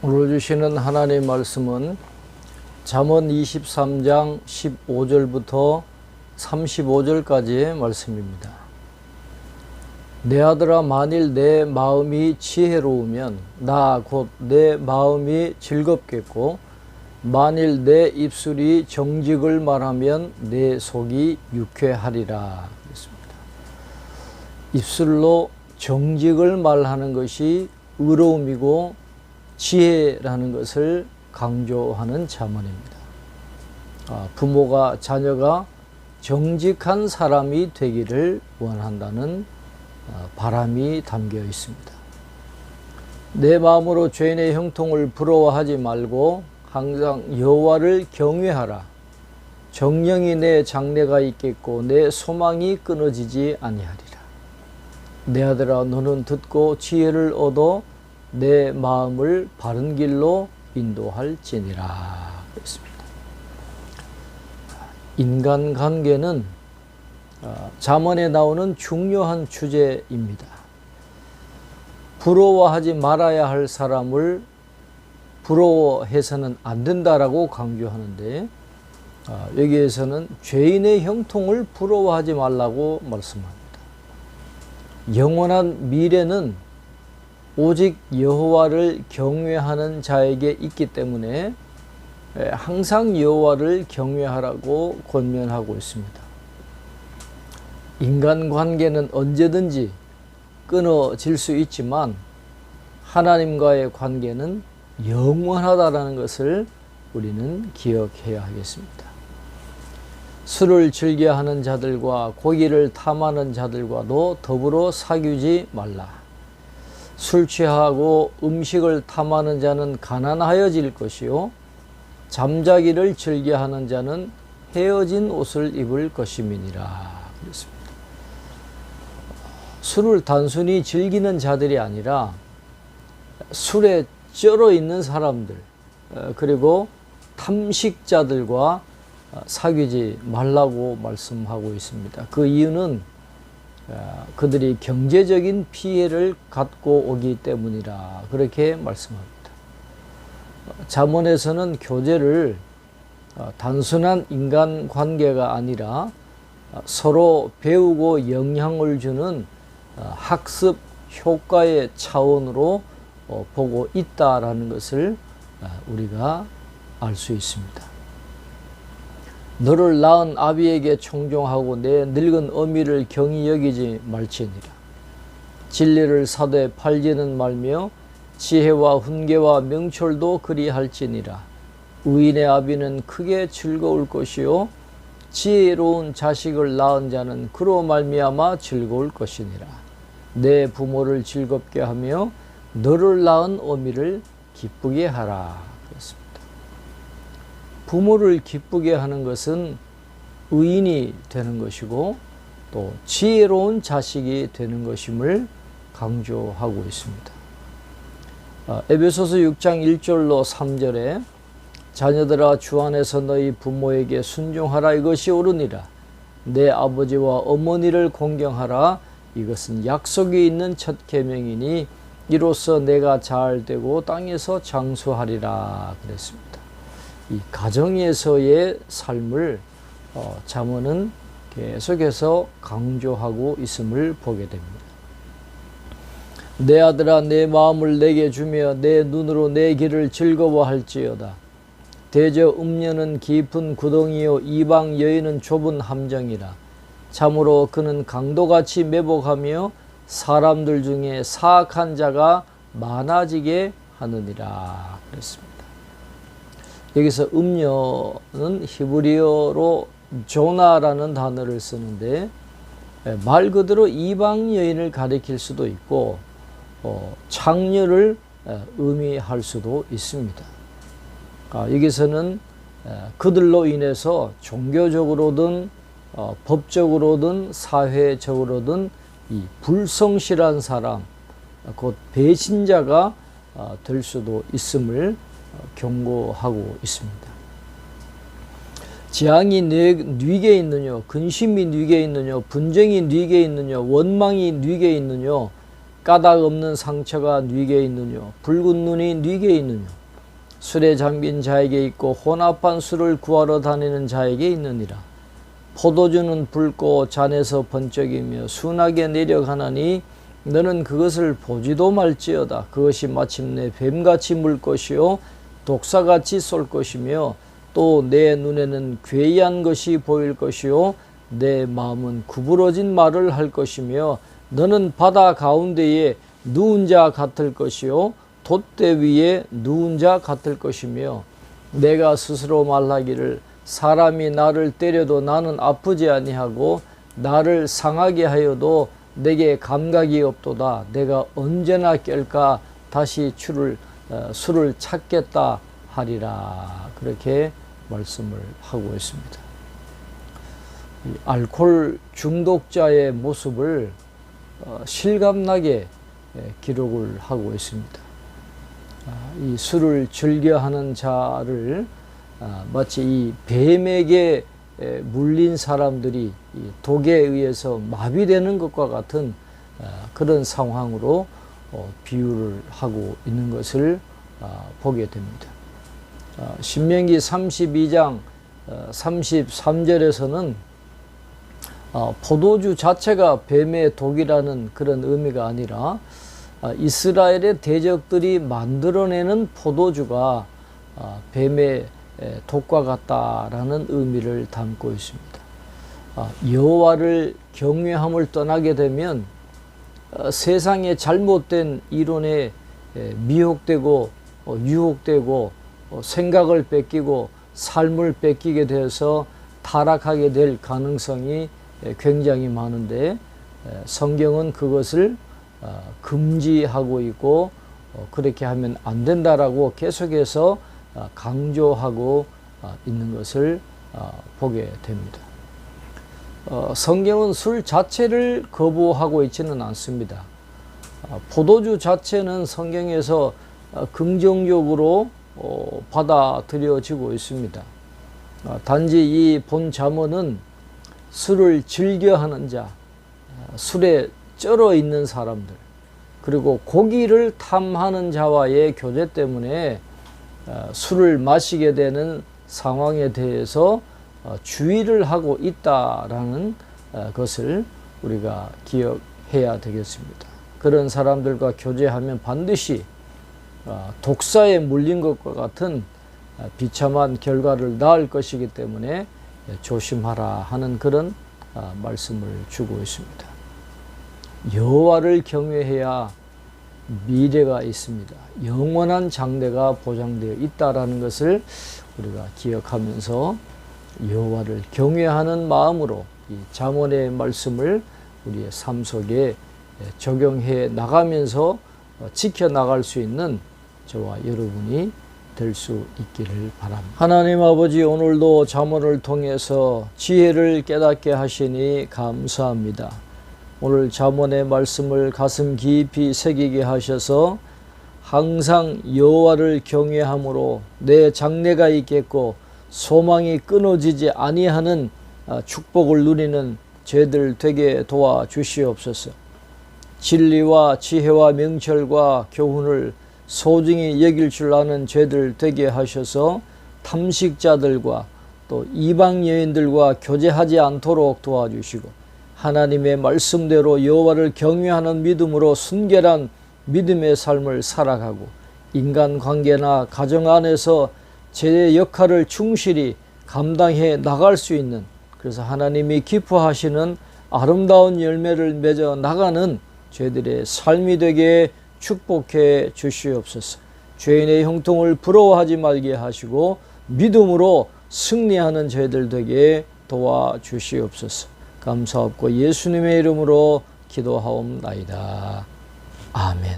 오늘 주시는 하나님 말씀은 잠언 23장 15절부터 35절까지의 말씀입니다. 내 아들아 만일 내 마음이 지혜로우면 나 곧 내 마음이 즐겁겠고 만일 내 입술이 정직을 말하면 내 속이 유쾌하리라 그랬습니다. 입술로 정직을 말하는 것이 의로움이고 지혜라는 것을 강조하는 자문입니다. 아, 부모가 자녀가 정직한 사람이 되기를 원한다는 아, 바람이 담겨 있습니다. 내 마음으로 죄인의 형통을 부러워하지 말고 항상 여호와를 경외하라. 정령이 내 장래가 있겠고 내 소망이 끊어지지 아니하리라. 내 아들아 너는 듣고 지혜를 얻어 내 마음을 바른 길로 인도할지니라. 그랬습니다. 인간 관계는 어, 잠언에 나오는 중요한 주제입니다. 부러워하지 말아야 할 사람을 부러워해서는 안 된다라고 강조하는데 어, 여기에서는 죄인의 형통을 부러워하지 말라고 말씀합니다. 영원한 미래는 오직 여호와를 경외하는 자에게 있기 때문에 항상 여호와를 경외하라고 권면하고 있습니다. 인간 관계는 언제든지 끊어질 수 있지만 하나님과의 관계는 영원하다라는 것을 우리는 기억해야 하겠습니다. 술을 즐겨하는 자들과 고기를 탐하는 자들과도 더불어 사귀지 말라. 술 취하고 음식을 탐하는 자는 가난하여질 것이요 잠자기를 즐겨하는 자는 헤어진 옷을 입을 것임이니라 그랬습니다. 술을 단순히 즐기는 자들이 아니라 술에 쩔어 있는 사람들 어, 그리고 탐식자들과 사귀지 말라고 말씀하고 있습니다. 그 이유는 어, 그들이 경제적인 피해를 갖고 오기 때문이라 그렇게 말씀합니다. 자문에서는 교제를 어, 단순한 인간 관계가 아니라 어, 서로 배우고 영향을 주는 학습 효과의 차원으로 보고 있다라는 것을 우리가 알 수 있습니다. 너를 낳은 아비에게 청종하고 내 늙은 어미를 경히 여기지 말지니라. 진리를 사되 팔지는 말며 지혜와 훈계와 명철도 그리할지니라. 의인의 아비는 크게 즐거울 것이요 지혜로운 자식을 낳은 자는 그로 말미암아 즐거울 것이니라. 내 부모를 즐겁게 하며 너를 낳은 어미를 기쁘게 하라. 부모를 기쁘게 하는 것은 의인이 되는 것이고 또 지혜로운 자식이 되는 것임을 강조하고 있습니다. 아, 에베소서 6장 1절로 3절에 자녀들아 주 안에서 너희 부모에게 순종하라 이것이 옳으니라 내 아버지와 어머니를 공경하라 이것은 약속이 있는 첫 계명이니 이로써 내가 잘 되고 땅에서 장수하리라 그랬습니다. 이 가정에서의 삶을 어, 잠언은 계속해서 강조하고 있음을 보게 됩니다. 내 아들아 내 마음을 내게 주며 내 눈으로 내 길을 즐거워할지어다. 대저 음녀는 깊은 구덩이요 이방 여인은 좁은 함정이라. 참으로 그는 강도같이 매복하며 사람들 중에 사악한 자가 많아지게 하느니라 그랬습니다. 여기서 음녀는 히브리어로 조나라는 단어를 쓰는데 예, 말 그대로 이방 여인을 가리킬 수도 있고 어, 창녀를 예, 의미할 수도 있습니다. 아, 여기서는 예, 그들로 인해서 종교적으로든 어, 법적으로든 사회적으로든 이 불성실한 사람 곧 배신자가 어, 될 수도 있음을 경고하고 있습니다. 재앙이 뉘게 있느냐, 근심이 뉘게 있느냐, 분쟁이 뉘게 있느냐, 원망이 뉘게 있느냐, 까닭 없는 상처가 네게 있느뇨 붉은 눈이 네게 있느뇨 술에 잠긴 자에게 있고 혼합한 술을 구하러 다니는 자에게 있느니라 포도주는 붉고 잔에서 번쩍이며 순하게 내려가나니 너는 그것을 보지도 말지어다 그것이 마침내 뱀같이 물 것이요 독사같이 쏠 것이며 또 내 눈에는 괴이한 것이 보일 것이요 내 마음은 구부러진 말을 할 것이며 너는 바다 가운데에 누운 자 같을 것이요 돛대 위에 누운 자 같을 것이며 내가 스스로 말하기를 사람이 나를 때려도 나는 아프지 아니하고 나를 상하게 하여도 내게 감각이 없도다. 내가 언제나 깰까 다시 술을 어, 술을 찾겠다 하리라 그렇게 말씀을 하고 있습니다. 이 알코올 중독자의 모습을 어, 실감나게 예, 기록을 하고 있습니다. 아, 이 술을 즐겨하는 자를 아, 마치 이 뱀에게 에, 물린 사람들이 이 독에 의해서 마비되는 것과 같은 아, 그런 상황으로 어, 비유를 하고 있는 것을 아, 보게 됩니다. 아, 신명기 32장 33절에서는 어, 포도주 자체가 뱀의 독이라는 그런 의미가 아니라 아, 이스라엘의 대적들이 만들어내는 포도주가 아, 뱀의 에, 독과 같다라는 의미를 담고 있습니다. 아, 여호와를 경외함을 떠나게 되면 어, 세상의 잘못된 이론에 에, 미혹되고 어, 유혹되고 어, 생각을 뺏기고 삶을 뺏기게 돼서 타락하게 될 가능성이 에, 굉장히 많은데 에, 성경은 그것을 어, 금지하고 있고 어, 그렇게 하면 안 된다라고 계속해서 어, 강조하고 어, 있는 것을 어, 보게 됩니다. 어, 성경은 술 자체를 거부하고 있지는 않습니다. 어, 포도주 자체는 성경에서 어, 긍정적으로 어, 받아들여지고 있습니다. 어, 단지 이 본 자문은 술을 즐겨하는 자, 어, 술에 쩔어 있는 사람들, 그리고 고기를 탐하는 자와의 교제 때문에 어, 술을 마시게 되는 상황에 대해서 어, 주의를 하고 있다라는 어, 것을 우리가 기억해야 되겠습니다. 그런 사람들과 교제하면 반드시 어, 독사에 물린 것과 같은 어, 비참한 결과를 낳을 것이기 때문에 예, 조심하라 하는 그런 어, 말씀을 주고 있습니다. 여호와를 경외해야 미래가 있습니다. 영원한 장래가 보장되어 있다라는 것을 우리가 기억하면서 여호와를 경외하는 마음으로 이 잠언의 말씀을 우리의 삶 속에 적용해 나가면서 지켜 나갈 수 있는 저와 여러분이 될 수 있기를 바랍니다. 하나님 아버지 오늘도 잠언을 통해서 지혜를 깨닫게 하시니 감사합니다. 오늘 잠언의 말씀을 가슴 깊이 새기게 하셔서 항상 여호와를 경외함으로 내 장래가 있겠고 소망이 끊어지지 아니하는 아, 축복을 누리는 죄들 되게 도와 주시옵소서. 진리와 지혜와 명철과 교훈을 소중히 여길 줄 아는 죄들 되게 하셔서 탐식자들과 또 이방 여인들과 교제하지 않도록 도와주시고 하나님의 말씀대로 여호와를 경외하는 믿음으로 순결한 믿음의 삶을 살아가고 인간 관계나 가정 안에서 제 역할을 충실히 감당해 나갈 수 있는 그래서 하나님이 기뻐하시는 아름다운 열매를 맺어 나가는 죄들의 삶이 되게 축복해 주시옵소서. 죄인의 형통을 부러워하지 말게 하시고 믿음으로 승리하는 죄들 되게 도와 주시옵소서. 감사하고 예수님의 이름으로 기도하옵나이다. 아멘.